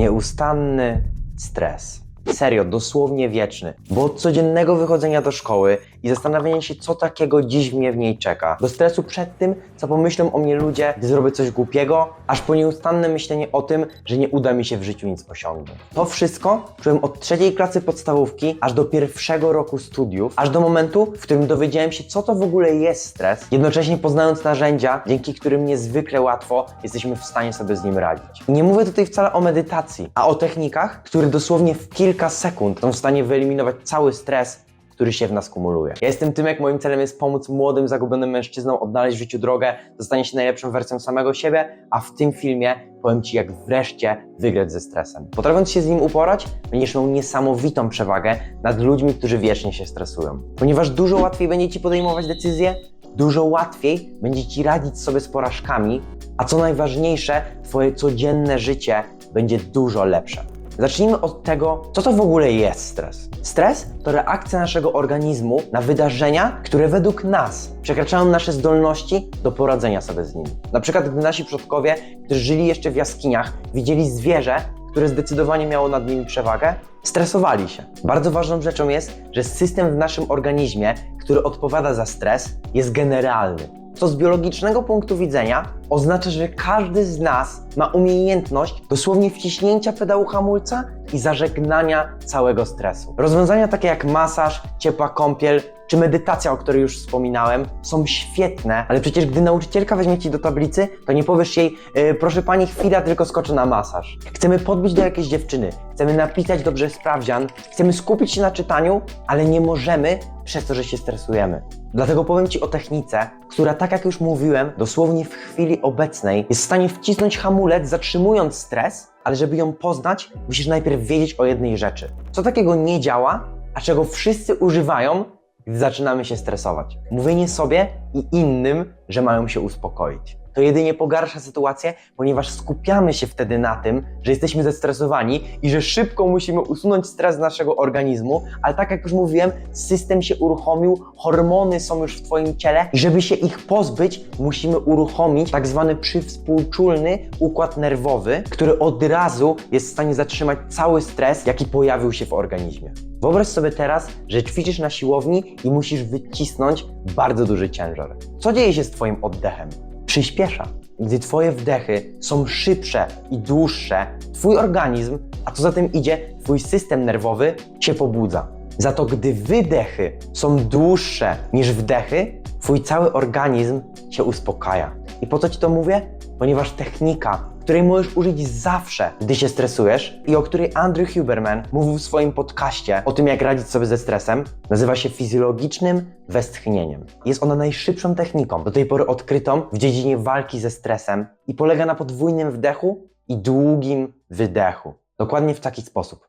Nieustanny stres. Serio, dosłownie wieczny. Bo od codziennego wychodzenia do szkoły i zastanawiania się, co takiego dziś mnie w niej czeka, do stresu przed tym, co pomyślą o mnie ludzie, gdy zrobię coś głupiego, aż po nieustanne myślenie o tym, że nie uda mi się w życiu nic osiągnąć. To wszystko czułem od trzeciej klasy podstawówki, aż do pierwszego roku studiów, aż do momentu, w którym dowiedziałem się, co to w ogóle jest stres, jednocześnie poznając narzędzia, dzięki którym niezwykle łatwo jesteśmy w stanie sobie z nim radzić. I nie mówię tutaj wcale o medytacji, a o technikach, które dosłownie w kilka sekund są w stanie wyeliminować cały stres, który się w nas kumuluje. Ja jestem Tymek, moim celem jest pomóc młodym, zagubionym mężczyznom odnaleźć w życiu drogę, zostanie się najlepszą wersją samego siebie, a w tym filmie powiem Ci, jak wreszcie wygrać ze stresem. Potrafiąc się z nim uporać, będziesz miał niesamowitą przewagę nad ludźmi, którzy wiecznie się stresują. Ponieważ dużo łatwiej będzie Ci podejmować decyzje, dużo łatwiej będzie Ci radzić sobie z porażkami, a co najważniejsze, Twoje codzienne życie będzie dużo lepsze. Zacznijmy od tego, co to w ogóle jest stres. Stres to reakcja naszego organizmu na wydarzenia, które według nas przekraczają nasze zdolności do poradzenia sobie z nimi. Na przykład, gdy nasi przodkowie, którzy żyli jeszcze w jaskiniach, widzieli zwierzę, które zdecydowanie miało nad nimi przewagę, stresowali się. Bardzo ważną rzeczą jest, że system w naszym organizmie, który odpowiada za stres, jest generalny. Co z biologicznego punktu widzenia oznacza, że każdy z nas ma umiejętność dosłownie wciśnięcia pedału hamulca i zażegnania całego stresu. Rozwiązania takie jak masaż, ciepła kąpiel czy medytacja, o której już wspominałem, są świetne, ale przecież gdy nauczycielka weźmie ci do tablicy, to nie powiesz jej, "Y, proszę pani, chwila, tylko skoczę na masaż. Chcemy podbić do jakiejś dziewczyny, chcemy napisać dobrze sprawdzian, chcemy skupić się na czytaniu, ale nie możemy przez to, że się stresujemy. Dlatego powiem Ci o technice, która, tak jak już mówiłem, dosłownie w chwili obecnej jest w stanie wcisnąć hamulec, zatrzymując stres, ale żeby ją poznać, musisz najpierw wiedzieć o jednej rzeczy. Co takiego nie działa, a czego wszyscy używają, gdy zaczynamy się stresować. Mówienie sobie i innym, że mają się uspokoić. To jedynie pogarsza sytuację, ponieważ skupiamy się wtedy na tym, że jesteśmy zestresowani i że szybko musimy usunąć stres z naszego organizmu, ale tak jak już mówiłem, system się uruchomił, hormony są już w Twoim ciele i żeby się ich pozbyć, musimy uruchomić tak zwany przywspółczulny układ nerwowy, który od razu jest w stanie zatrzymać cały stres, jaki pojawił się w organizmie. Wyobraź sobie teraz, że ćwiczysz na siłowni i musisz wycisnąć bardzo duży ciężar. Co dzieje się z Twoim oddechem? Przyspiesza. Gdy Twoje wdechy są szybsze i dłuższe, Twój organizm, a co za tym idzie, Twój system nerwowy się pobudza. Za to gdy wydechy są dłuższe niż wdechy, Twój cały organizm się uspokaja. I po co Ci to mówię? Ponieważ technika, której możesz użyć zawsze, gdy się stresujesz i o której Andrew Huberman mówił w swoim podcaście o tym, jak radzić sobie ze stresem, nazywa się fizjologicznym westchnieniem. Jest ona najszybszą techniką, do tej pory odkrytą w dziedzinie walki ze stresem i polega na podwójnym wdechu i długim wydechu. Dokładnie w taki sposób.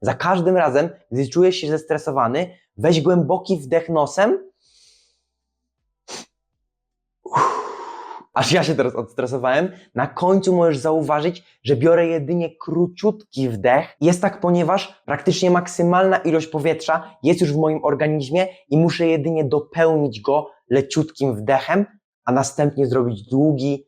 Za każdym razem, gdy czujesz się zestresowany, weź głęboki wdech nosem Aż ja się teraz odstresowałem. Na końcu możesz zauważyć, że biorę jedynie króciutki wdech. Jest tak, ponieważ praktycznie maksymalna ilość powietrza jest już w moim organizmie i muszę jedynie dopełnić go leciutkim wdechem, a następnie zrobić długi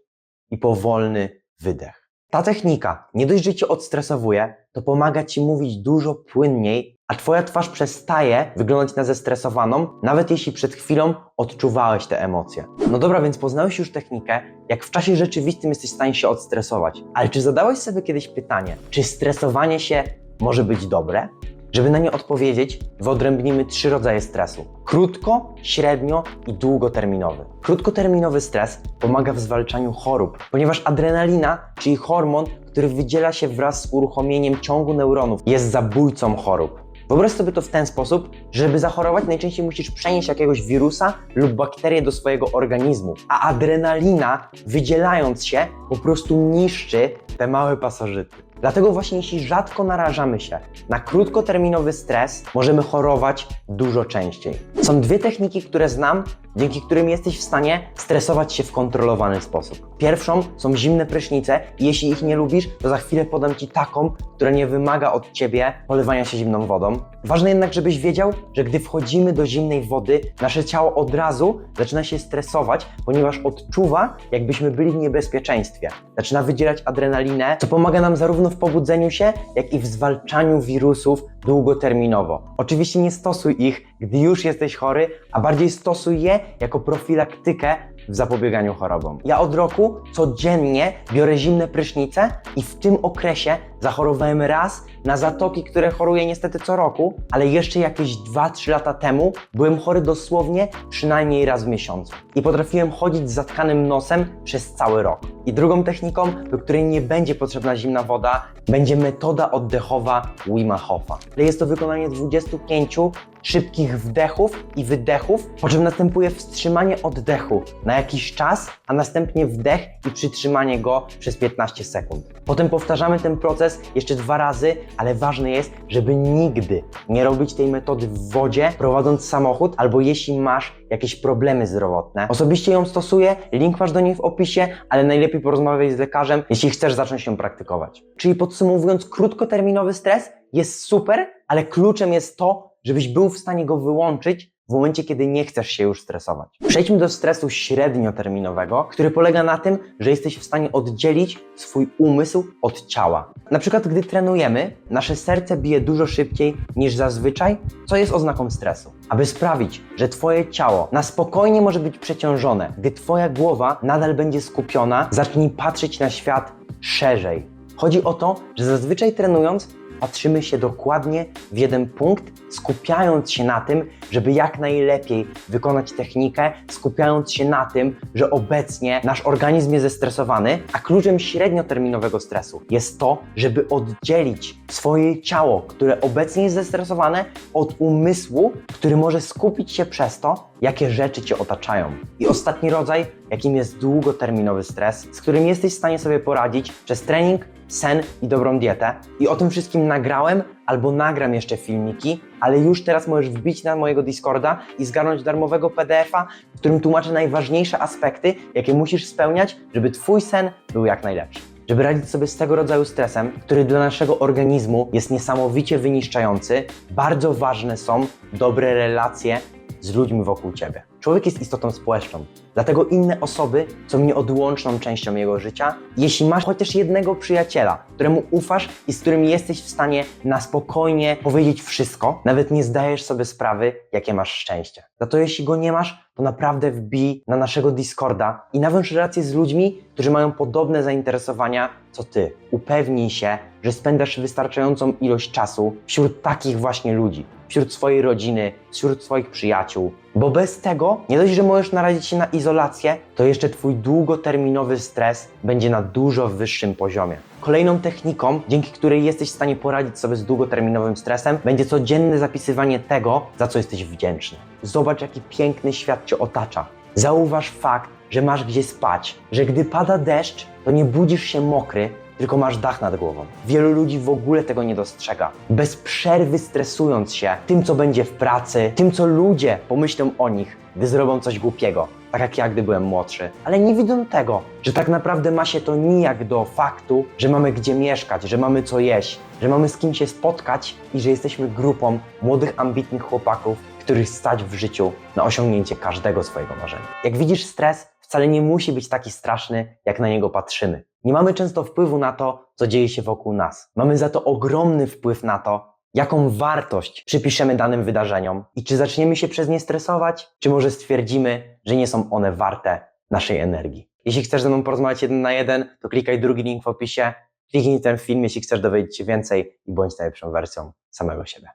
i powolny wydech. Ta technika nie dość, że cię odstresowuje, to pomaga ci mówić dużo płynniej, a twoja twarz przestaje wyglądać na zestresowaną, nawet jeśli przed chwilą odczuwałeś te emocje. No dobra, więc poznałeś już technikę, jak w czasie rzeczywistym jesteś w stanie się odstresować. Ale czy zadałeś sobie kiedyś pytanie, czy stresowanie się może być dobre? Żeby na nie odpowiedzieć, wyodrębnimy trzy rodzaje stresu: krótko, średnio i długoterminowy. Krótkoterminowy stres pomaga w zwalczaniu chorób, ponieważ adrenalina, czyli hormon, który wydziela się wraz z uruchomieniem ciągu neuronów, jest zabójcą chorób. Wyobraź sobie to w ten sposób, że żeby zachorować, najczęściej musisz przenieść jakiegoś wirusa lub bakterię do swojego organizmu, a adrenalina, wydzielając się, po prostu niszczy te małe pasożyty. Dlatego właśnie jeśli rzadko narażamy się na krótkoterminowy stres, możemy chorować dużo częściej. Są dwie techniki, które znam, dzięki którym jesteś w stanie stresować się w kontrolowany sposób. Pierwszą są zimne prysznice i jeśli ich nie lubisz, to za chwilę podam Ci taką, która nie wymaga od Ciebie polewania się zimną wodą. Ważne jednak, żebyś wiedział, że gdy wchodzimy do zimnej wody, nasze ciało od razu zaczyna się stresować, ponieważ odczuwa, jakbyśmy byli w niebezpieczeństwie. Zaczyna wydzielać adrenalinę, co pomaga nam zarówno w pobudzeniu się, jak i w zwalczaniu wirusów długoterminowo. Oczywiście nie stosuj ich, gdy już jesteś chory, a bardziej stosuj je jako profilaktykę w zapobieganiu chorobom. Ja od roku codziennie biorę zimne prysznice i w tym okresie zachorowałem raz na zatoki, które choruję niestety co roku, ale jeszcze jakieś 2-3 lata temu byłem chory dosłownie przynajmniej raz w miesiącu. I potrafiłem chodzić z zatkanym nosem przez cały rok. I drugą techniką, do której nie będzie potrzebna zimna woda, będzie metoda oddechowa Wima Hofa. Jest to wykonanie 25 szybkich wdechów i wydechów, po czym następuje wstrzymanie oddechu na jakiś czas, a następnie wdech i przytrzymanie go przez 15 sekund. Potem powtarzamy ten proces jeszcze dwa razy, ale ważne jest, żeby nigdy nie robić tej metody w wodzie, prowadząc samochód, albo jeśli masz jakieś problemy zdrowotne. Osobiście ją stosuję, link masz do niej w opisie, ale najlepiej porozmawiaj z lekarzem, jeśli chcesz zacząć ją praktykować. Czyli podsumowując, krótkoterminowy stres jest super, ale kluczem jest to, żebyś był w stanie go wyłączyć w momencie, kiedy nie chcesz się już stresować. Przejdźmy do stresu średnioterminowego, który polega na tym, że jesteś w stanie oddzielić swój umysł od ciała. Na przykład, gdy trenujemy, nasze serce bije dużo szybciej niż zazwyczaj, co jest oznaką stresu. Aby sprawić, że Twoje ciało na spokojnie może być przeciążone, gdy Twoja głowa nadal będzie skupiona, zacznij patrzeć na świat szerzej. Chodzi o to, że zazwyczaj trenując, patrzymy się dokładnie w jeden punkt, skupiając się na tym, żeby jak najlepiej wykonać technikę, skupiając się na tym, że obecnie nasz organizm jest zestresowany, a kluczem średnioterminowego stresu jest to, żeby oddzielić swoje ciało, które obecnie jest zestresowane, od umysłu, który może skupić się przez to, jakie rzeczy Cię otaczają. I ostatni rodzaj, jakim jest długoterminowy stres, z którym jesteś w stanie sobie poradzić przez trening, sen i dobrą dietę. I o tym wszystkim nagrałem albo nagram jeszcze filmiki, ale już teraz możesz wbić na mojego Discorda i zgarnąć darmowego PDF-a, w którym tłumaczę najważniejsze aspekty, jakie musisz spełniać, żeby Twój sen był jak najlepszy. Żeby radzić sobie z tego rodzaju stresem, który dla naszego organizmu jest niesamowicie wyniszczający, bardzo ważne są dobre relacje z ludźmi wokół Ciebie. Człowiek jest istotą społeczną, dlatego inne osoby są nieodłączną częścią jego życia. Jeśli masz chociaż jednego przyjaciela, któremu ufasz i z którym jesteś w stanie na spokojnie powiedzieć wszystko, nawet nie zdajesz sobie sprawy, jakie masz szczęście. Za to jeśli go nie masz, to naprawdę wbij na naszego Discorda i nawiąż relacje z ludźmi, którzy mają podobne zainteresowania co Ty. Upewnij się, że spędzasz wystarczającą ilość czasu wśród takich właśnie ludzi, wśród swojej rodziny, wśród swoich przyjaciół, bo bez tego nie dość, że możesz narazić się na izolację, to jeszcze Twój długoterminowy stres będzie na dużo wyższym poziomie. Kolejną techniką, dzięki której jesteś w stanie poradzić sobie z długoterminowym stresem, będzie codzienne zapisywanie tego, za co jesteś wdzięczny. Zobacz, jaki piękny świat Cię otacza. Zauważ fakt, że masz gdzie spać, że gdy pada deszcz, to nie budzisz się mokry, tylko masz dach nad głową. Wielu ludzi w ogóle tego nie dostrzega. Bez przerwy stresując się tym, co będzie w pracy, tym, co ludzie pomyślą o nich, gdy zrobią coś głupiego. Tak jak ja, gdy byłem młodszy. Ale nie widzą tego, że tak naprawdę ma się to nijak do faktu, że mamy gdzie mieszkać, że mamy co jeść, że mamy z kim się spotkać i że jesteśmy grupą młodych, ambitnych chłopaków, których stać w życiu na osiągnięcie każdego swojego marzenia. Jak widzisz, stres wcale nie musi być taki straszny, jak na niego patrzymy. Nie mamy często wpływu na to, co dzieje się wokół nas. Mamy za to ogromny wpływ na to, jaką wartość przypiszemy danym wydarzeniom i czy zaczniemy się przez nie stresować, czy może stwierdzimy, że nie są one warte naszej energii. Jeśli chcesz ze mną porozmawiać jeden na jeden, to klikaj drugi link w opisie, kliknij ten film, jeśli chcesz dowiedzieć się więcej i bądź najlepszą wersją samego siebie.